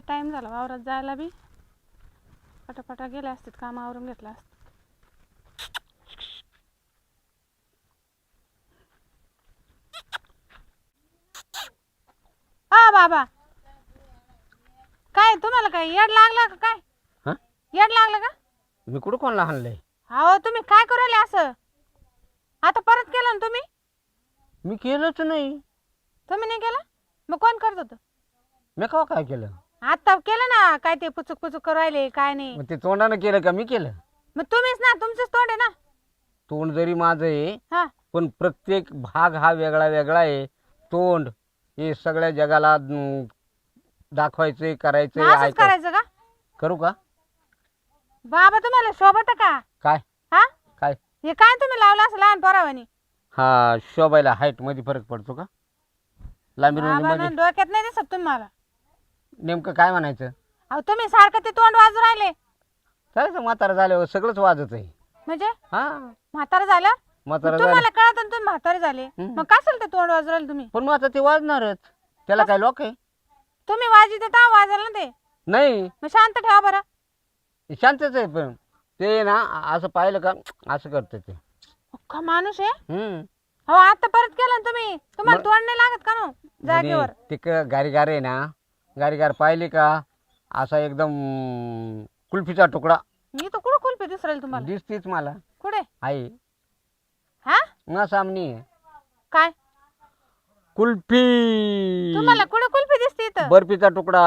लय टाइम झाला वावरात जायला बी. पटापटा गेले असतात काम आवरून घेतलं असतं. हा बाबा. काय तुम्हाला काय येड लागला का काय? हा? येड लागलं का? मी कुठं कोणाला हाणलंय? अहो तुम्ही काय करू राहिले असं? आता परत केलं ना तुम्ही? मी केलंच नाही. तुम्ही नाही केलं? मग कोण करत होतं? मी का काय केलं? आता केलं ना काय ते पुचुक पुचुक करू राहिले काय नाही. मग ते तोंडानं केलं का मी केलं? मग तुम्हीच ना तुमचंच तोंड आहे ना. तोंड जरी माझं आहे हा. पण प्रत्येक भाग हा वेगळा वेगळा आहे. तोंड हे सगळ्या जगाला अं, दाखवायचंय मग करायचंय असंच ऐकायचं करायचं का? करू का? बाबा तुम्हाला शोभत का? काय? हा? काय? हे काय तुम्ही लावलं असं लहान पोरावानी? हा शोभायला हाईटमध्ये फरक पडतो का? लांबी रुंदी बाबा मध्ये ना डोक्यात नाही दिसत तुम्हाला. नेमकं काय म्हणायचं? अहो तुम्ही सारखं ते तोंड वाजू राहिले. चालायचं म्हातारा झाल्यावर सगळंच वाजत आहे. म्हणजे? हा. म्हातारं झालं म्हातारा झालं तुम्हाला कळत ना तुम्ही म्हातारे झाले. हम्म. मग काय ते तोंड वाजू राहिले तुम्ही? पण मग आता ते वाजणारच. त्याला काय लोक आहे? तुम्ही वाजी देता वाजायला ना ते नाही. मग शांत ठेवा बरं. शांतच आहे पण. ते ना असं पाहिलं का असं करतं ते. अख्खा माणूस आहे? हम्म. हो आता परत केलं ना तुम्ही. तुम्हाला मग- तोंड नाही लागत का नो जागेवर. आणि ते क- गारीगार आहे ना गारीगार पाहिली का असा एकदम कुल्फीचा तुकडा. मी तर कुठं कुलपी दिसरेल तुम्हाला? दिसतीच मला. कुठे? आहे हा? ना सामनी. आहे. काय? कुल्फी. तुम्हाला कुठे कुल्फी दिसते इथं? बर्फीचा तुकडा.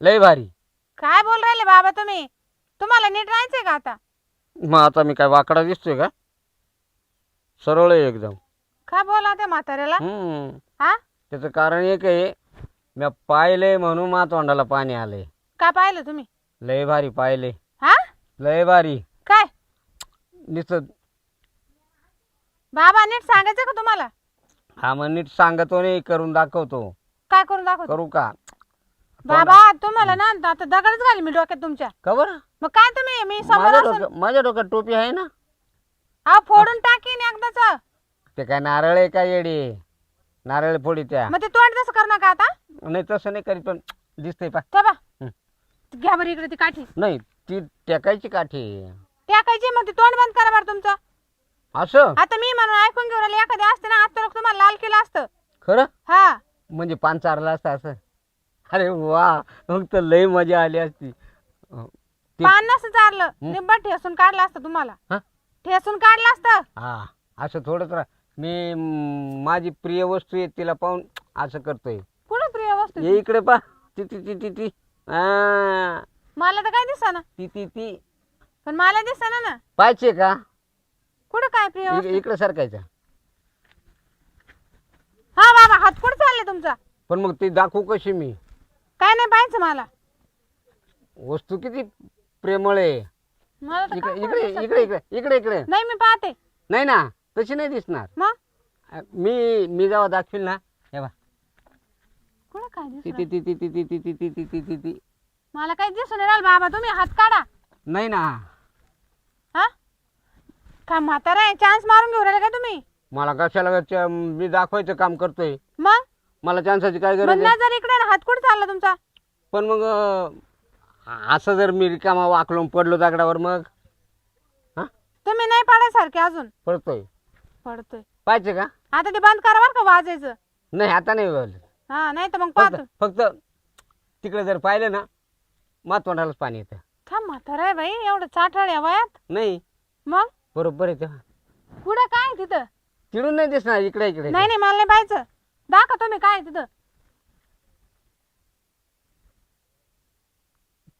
लय भारी. काय बोल राहिले बाबा तुम्ही? तुम्हाला नीट राहायचंय का आता? मग आता मी काय वाकडा दिसतोय का? सरळ आहे एकदम. काय बोला त्या म्हाताऱ्याला? हम्म. हा? त्याचं कारण एक आहे मी पाहिलंय म्हणून मा तोंडाला पाणी आलंय. काय पाहिलं तुम्ही? लय भारी पाहिले हा? लय भारी. काय? नुसतं बाबा नीट सांगायचं का तुम्हाला? हा मग नीट सांगतो नाही करून दाखवतो. काय करून दाखवतो? करू का? बाबा तुम्हाला ना आता दगडच घाली मी डोक्यात तुमच्या. का बरं? मग काय तुम्ही? मी समोर माझ्या असून डोक्यात माझ्या डोक्यात टोपी आहे ना? हा फोडून टाकीन एकदाच. ते काय नारळ आहे का येडी? नारळ फोडी त्या. मग ते तोंड तसं कर नका आता. नाही तसं नाही करीत पण दिसतंय पा बा हं. घ्या बरं इकडे ती काठी. नाही ती टेकायची काठी. टाकायची मग ते तोंड बंद करा बरं तुमचं. असं? आता मी म्हणून ऐकून घेऊन राहिले एखादी असते ना आता लोक तुम्हाला लाल केलं असतं. खरं? हा. म्हणजे पान चारला असतं असं? अरे वा मग तर लय मजा आली असती. ते- पान नसतं चारलं निब्बा ठेसून काढलं असतं तुम्हाला. हा? ठेसून काढलं असतं. हा असं थोडंच रा मी म, माझी प्रिय वस्तू आहे तिला पाहून असं करतोय. ये इकडे पा ती ती ती ती ती. हा, मला तर काय दिसना? ती ती ती. पण मला दिसना ना. पाहिजे का? कुठं काय प्रिय इक- इकडे सरकायचं. हा बाबा हात कुठं चालले तुमचा? पण मग ती दाखवू कशी मी? काय नाही पाहायचं मला. वस्तू किती प्रेमळ आहे. मला तर इकडे काय इकडे इकडे इकडे इकडे इकडे. नाही मी पाहते. नाही ना तशी नाही दिसणार. मग? मी मी जेव्हा दाखवील ना कुठं काय ती दिसत ती ती ती ती ती ती ती ती ती ती ती मला काही दिसून राहिलं बाबा तुम्ही हात काढा नाही ना हा काय म्हातारा आहे चान्स मारून घेऊ राहिले का तुम्ही मला कशाला च- मी दाखवायचं काम करतोय मग मला चान्साची काय गरज आहे नजर इकडे आणि हात कुठं चालला तुमचा पण मग अ, असं जर मी रिकामा वाकलो आणि पडलो दगडावर मग हा तुम्ही नाही पाडायसारखे अजून पडतोय पडतोय पाहिजे का आता ते बंद करा बरं का वाजायचं नाही आता नाही बोल हा नाही तर मग फक्त पाहतो. फक्त तिकडे जर पाहिलं ना मग तोंडालाच पाणी येतं. का म्हातारा आहे बाई एवढं चाठाळ या वयात. नाही. मग? बरोबर आहे तेव्हा. पुढं काय तिथं? तिडून नाही दिसणार इकडे इकडे. नाही नाही मला नाही पाहायचं. दाखवा तुम्ही काय तिथं.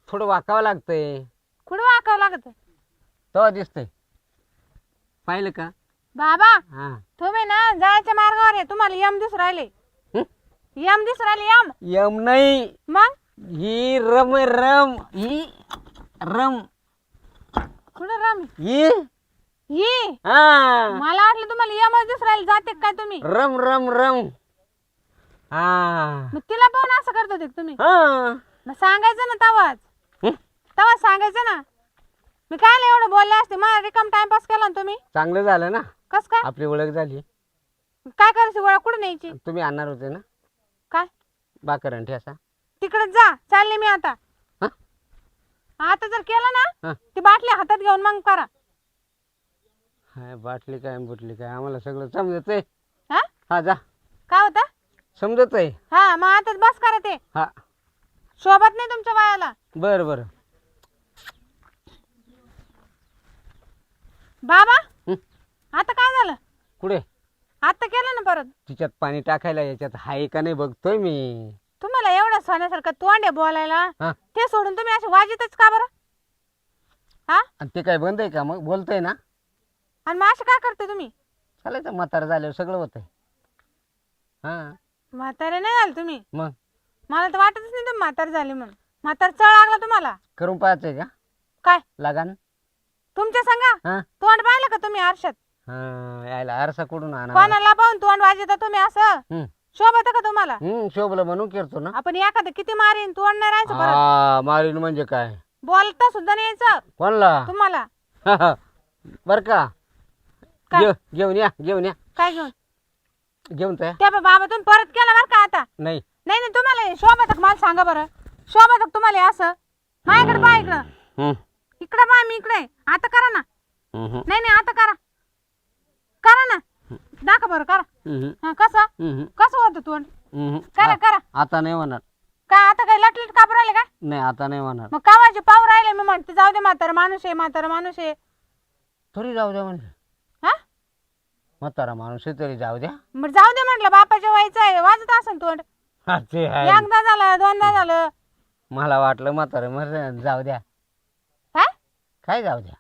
थोडं वाकावं लागतंय. कुठं वाकावं लागत तेव्हा दिसतंय. पाहिलं का? बाबा हा. तुम्ही ना जायच्या मार्गावर आहे तुम्हाला यम दिसू राहिले? यम दिसू राहिले यम. यम नाही. मग? ही रम आहे, रम. ही रम. कुठं रम? ही? ही. हा. मला वाटलं तुम्हाला यमच दिसू राहिले जाते काय तुम्ही? रम रम रम. हा. मग तिला पाहून असं करत होते का तुम्ही? हा. मग सांगायचं ना तवाच. हं? तवाच सांगायचं ना. मी काय नाही एवढं बोलले असते? मला रिकाम टाइमपास केला ना तुम्ही? चांगलं झालं ना. कस काय? आपली ओळख झाली. काय करायची गोळा कुठं न्यायची तुम्ही आणणार होते ना? काय? बाकर आणि ठेसा. तिकडे जा चालले मी आता. हा? आता जर केलं ना हा. ती बाटली हातात घेऊन मग करा. हाय बाटली काय बुटली काय? आम्हाला सगळं समजत आहे हा? हा जा. काय होतं? समजत आहे हा मग आता बस करा ते. हा. शोभत नाही तुमच्या वयाला बरं बरं. बाबा हं? आता काय झालं? कुठे? आता केलं ना परत? तिच्यात पाणी टाकायला याच्यात हाय का नाही बघतोय मी. तुम्हाला एवढं सोन्यासारखं तोंड आहे बोलायला हा. ते सोडून तुम्ही असे वाजतच का बरं? हा? आणि ते काय बंद आहे का मग? बोलतोय ना. आणि मग असं काय करते तुम्ही? चालायचं म्हातारं झाल्यावर सगळं होतंय. हा. म्हातारे नाही झाले तुम्ही? मग? मला तर वाटतच नाही तुम्ही म्हातारे झाले म्हणून. म्हातार चळ लागला तुम्हाला? करून पाहायचंय का? काय? लगान तुमच्या सांगा? हा. तोंड पाहिलं का तुम्ही आरशात? हा यायला आरसा कुठून आणा कोणाला पाहून तोंड वाजता तुम्ही असं? हम्म. शोभत का तुम्हाला? हम्म शोभलं म्हणून करतो ना. आपण एखादं किती मारीन तोंड नाही राहायचं परत. हा मारीन म्हणजे काय? बोलता सुद्धा नाही यायचं. कोणला? तुम्हाला. बर का. काय? घेऊ- घेऊन या घेऊन या. काय घेऊन? घेऊन तर या. त्या बा- बाबा तुम्ही परत केला बरं का आता? नाही. नाही नाही तुम्हाला हे मला सांगा बरं. शोभत का तुम्हाला हे असं? माझ्याकडे पहा इकडं. हम्म, इकडं पहा मी इकडे. आहे. आता करा ना. हम्म, नाही नाही आता करा. करा ना. दाखवा बरं करा. हम्म, हा कसं? कसं होतं तोंड. करा करा. आता नाही म्हणणार काय आता काय लटलट काप राहिले का? नाही आता नाही म्हणणार मग कावाचे पाव राहिले मी म्हणते जाऊ दे म्हातारा माणूस आहे म्हातारा माणूस आहे. थोडी जाऊ द्या म्हणजे. हा? म्हातारा माणूस आहे तरी जाऊ द्या. मग जाऊ दे म्हटलं बापाच्या व्हायचं आहे वाजत असेल तोंड. हा, ते आहे. एकदा झालं दोनदा झालं. मला वाटलं म्हातारा मर जाऊ द्या. काय काय जाऊ द्या?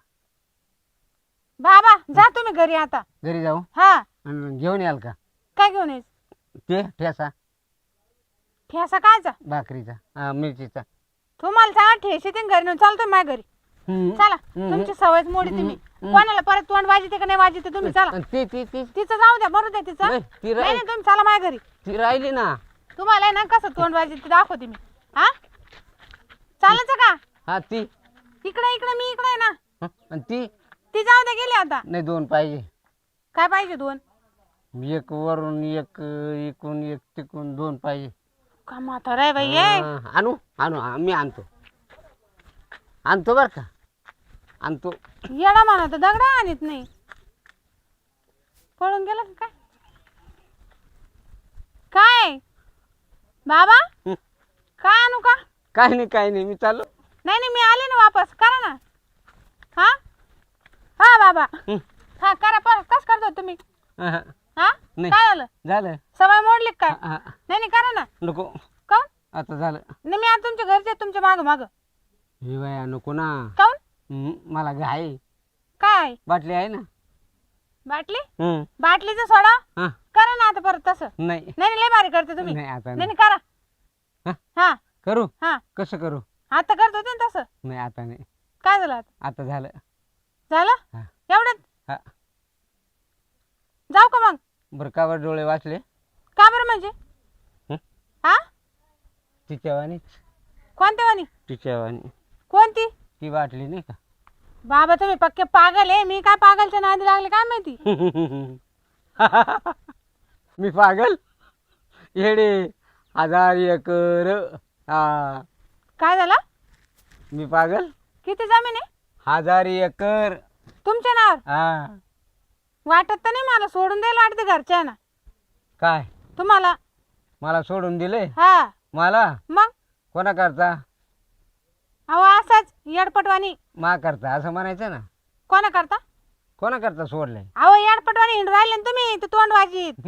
बाबा जा तुम्ही घरी आता. घरी जाऊ? हा. आणि घेऊन याल का? काय घेऊन यायचं ते ठेसा. ठेसा कायचा? भाकरीचा हा, मिरचीचा. तुम्हाला सांगा ठेशी ते घरी नेऊन चालतो माझ्या घरी. हम्म. चला हम्म. तुमची सवयच मोडी तुम्ही कोणाला परत तोंड वाजते का नाही वाजते तुम्ही चला. आणि ती ती ती. तिचं जाऊ द्या बरोबर तिचं. नाही, ती नाही राहील नाही तुम्ही चला माझ्या घरी. ती राहिली ना. तुम्हाला आहे ना कसं तोंड वाजते ते दाखवते मी. हा? चालायचं का? हा ती. इकडे इकडे मी इकडे आहे ना. हं, आणि ती? ती जाऊ द्या गेली आता. नाही दोन पाहिजे. काय पाहिजे दोन? एक वरून एक इकून एक तिकून दोन पाहिजे. का म्हातारा आहे बाई हे? हा, आणू आणू हा, मी आणतो. आणतो बर का? आणतो. येडा म्हणा तर दगडा आणत नाही. पळून गेला का काय? काय? बाबा? हं. काय आणू का? काय नाही काय नाही मी चालू नाही नाही मी आले ना वापस. करा ना. बाबा. हं. हा करा पर कस करतो तुम्ही? हा, हा. हा? नाही. काय झालं? झालं. सवय मोडली का काय. नाही नाही करा ना. नको. काऊन? आता झालं. नाही मी आता तुमच्या घरचे तुमच्या माग माग. हे बाया नको ना. काऊन? हं, मला घाई आहे. काय? बाटली आहे ना. बाटली? हं, बाटलीचं सोडा. हा. करा ना आता परत तसं. नाही. नाही नाही लय भारी करते तुम्ही. नाही आता नाही नाही. नाही करा. हा? हा. करू? हा. कसं करू? आता करत होते ना तसं? नाही आता नाही. काय झालं आता? आता झालं. झालं? हा. एवढंच हा. जाऊ का मग? बरं का बरं डोळे वाचले? का बरं म्हणजे? हं? हा? तिच्यावानीच कोणत्या वाणी? तिच्यावानी कोणती? ती बाटली नाही का? बाबा तुम्ही पक्के पागल आहे. मी काय पागलच्या नादी लागले काय माहिती? मी पागल? येडे हजार एकर हा. काय झालं? मी पागल? किती जमीन आहे? हजार एकर तुमच्या नावावर? हा. वाटत तर नाही मला सोडून द्यायला वाटते घरच्या ना काय? तुम्हाला? मला सोडून दिले? हा. मला? मग? कोणा करता अहो असंच येडपटवाणी. मा करता असं म्हणायचं ना. कोणा करता कोणा करता सोडले? अहो येडपटवाणी हिंड राहिले ना तुम्ही तर तोंड वाजीत.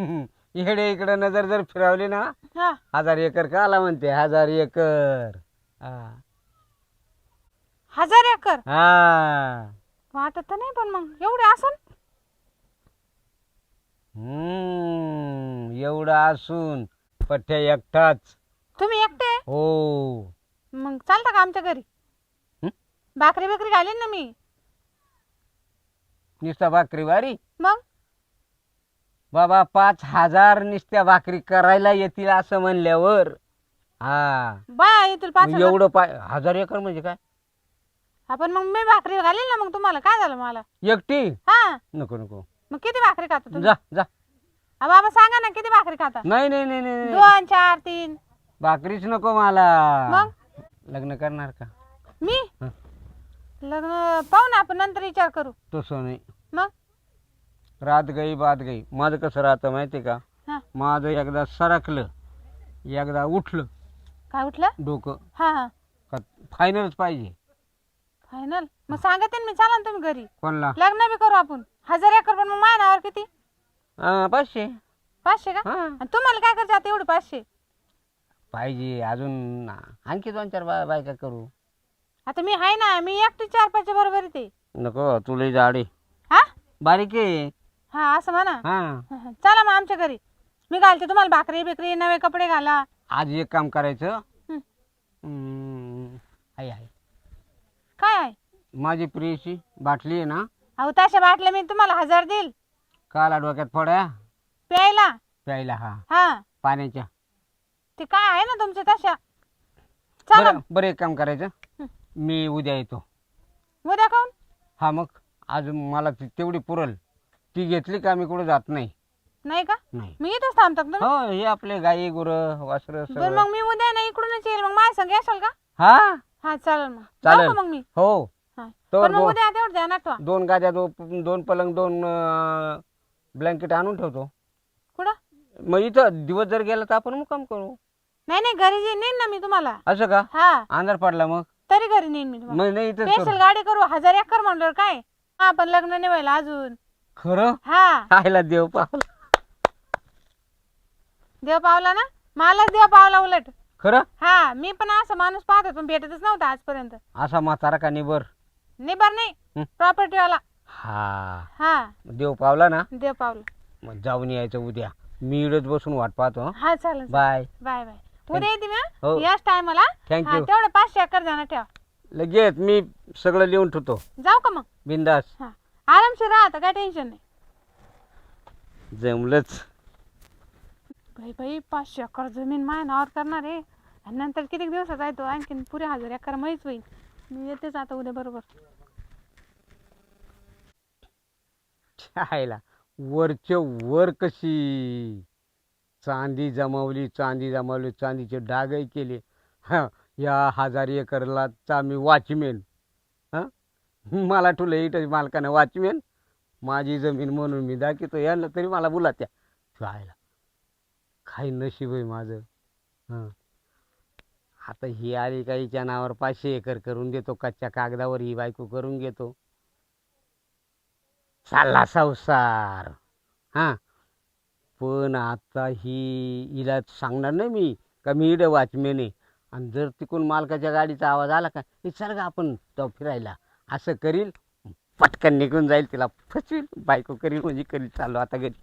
इकडे इकडे नजर जर फिरवली ना हा. हजार एकर का आला म्हणते हजार एकर. हा. हजार एकर? हा. वाटत तर नाही पण मग. एवढे असन? हम्म एवढं असून. पठ्या एकटाच. तुम्ही एकटे? हो. मग चालता का आमच्या घरी? हं? भाकरी बिकरी घालीन ना मी. नुसता भाकरी वारी? मग? बाबा पाच हजार नुसत्या भाकरी करायला येतील असं म्हणल्यावर. हा. बाया येतील पाच मग हजार. एवढं पाय हजार एकर म्हणजे काय? आपण मग मी भाकरी घालीन ना मग तुम्हाला काय झालं मला? एकटी? हा. नको नको. मग किती भाकरी खाता तुम्ही? जा जा. बाबा सांगा ना किती भाकरी खाता? नाही नाही नाही नाही नाही. दोन चार तीन. भाकरीच नको मला. मग? लग्न करणार का? मी? हं. लग्न पाहू ना आपण नंतर विचार करू. तसं नाही मग? रात गई बात गई. माझं कसं राहतं माहिती का? हा. माझं एकदा सरकलं एकदा उठलं. काय उठलं? डोकं. हा हा. फायनलच पाहिजे. फायनल मग सांगते ना मी चाला ना तुम्ही घरी. कोणला? लग्न बी करू आपण. हजार एकर पण मग माझ्या नावावर किती? पाचशे. पाचशे का? हा. आणि तुम्हाला काय करायचं आता एवढे पाचशे? पाहिजे अजून आणखी दोन चार बा बायका करू. आता मी आहे ना मी एकटी चार पाचच्या बरोबर येते. नको तुला जाडे. हा? बारीक आहे. हा असं म्हणा. हा. चला मग आमच्या घरी. मी घालते तुम्हाला भाकरी बिकरी नवे कपडे घाला. आज एक काम करायचं. हं. हम्म, आहे आहे काय? आहे माझी प्रियशी बाटली आहे ना? अहो तशा बाटल्या मी तुम्हाला हजार देईल. काला डोक्यात पड्या प्यायला? प्यायला हा. हा. पाण्याच्या. ते काय आहे ना तुमचे तशा? चला. बरं बरं एक काम करायचं. मी उद्या येतो. उद्या खाऊन हा मग. आज मला ती तेवढी पुरल. ती घेतली का मी कुठं जात नाही? नाही का? नाही. मी इथंच थांबतो का तुम्ही? हो हे आपले गाई गुरं वासर बरं मग मी उद्या ना इकडूनच येईल. मग माझ्या संग येशाल का? हा? हा चालेल मग. चालेल. जाऊ का मग मी? हो. हा. तर पण मग उद्या तेवढं ध्यान आठवा दोन गाद्या दो- दोन पलंग दोन ब्लँकेट आणून ठेवतो. कुठं? मग इथं दिवस जर गेला तर आपण मुक्काम करू. नाही नाही घरी जे नेईन ना मी तुम्हाला. असं का? हा. अंधार पडला मग? तरी घरी नेईन मी तुम्हाला. मग नाही इथं स्पेशल गाडी करू. हजार एकर म्हणल्यावर काय? हा आपण लग्न नाही व्हायला अजून. खरं? हा. आयला देव पावला. देव पावला ना? मलाच देव पावला उलट. खरं? हा मी पण असं माणूस पाहत पण भेटतच नव्हता आजपर्यंत. असा म्हातारा का निबर? निबर नाही. प्रॉपर्टी वाला. हा. हा. देव पावला ना? देव पावला. मग जाऊन यायचं उद्या. मी इडच बसून वाट पाहतो हं. हा चालेल बाय बाय बाय उद्या येते मी हो. याच टायमाला Thank you. तेवढं पाचशे एकर जाणं ठेवा. लगेच मी सगळं लिहून ठेवतो. जाऊ का मग? बिंदास. हा. आरामशीर राहा आता काय टेन्शन नाही. जमलंच. भाई भाई पाचशे एकर जमीन माय नावावर करणार आहे. आणि नंतर किती दिवसात आहे तो? आणखीन पुरे हजार एकर माहीच होईल. मी येतेच आता उद्या बरोबर. छायला वरच्या वर कशी? चांदी जमावली चांदी जमावली चांदीचे डागही केले. हा या हजार एकरला चा मी वॉचमेन. हां? मला ठुलं इट मालकानं वॉचमेन. माझी जमीन म्हणून मी दाखवतो यांना तरी मला बोला त्या छायला. काही नशीब आहे माझं. हां. आता ही आली का हिच्या नावावर पाचशे एकर करून देतो कच्च्या कागदावर ही बायको करून घेतो. चालला संसार. हां. पण आता ही हिला सांगणार नाही मी का मी इडं वॉचमेन आहे. आणि जर तिकडून मालकाच्या गाडीचा आवाज आला का हे का आपण तो फिरायला. असं करील पटकन निघून जाईल तिला फसवील बायको करील म्हणजे करील चाललो आता घरी.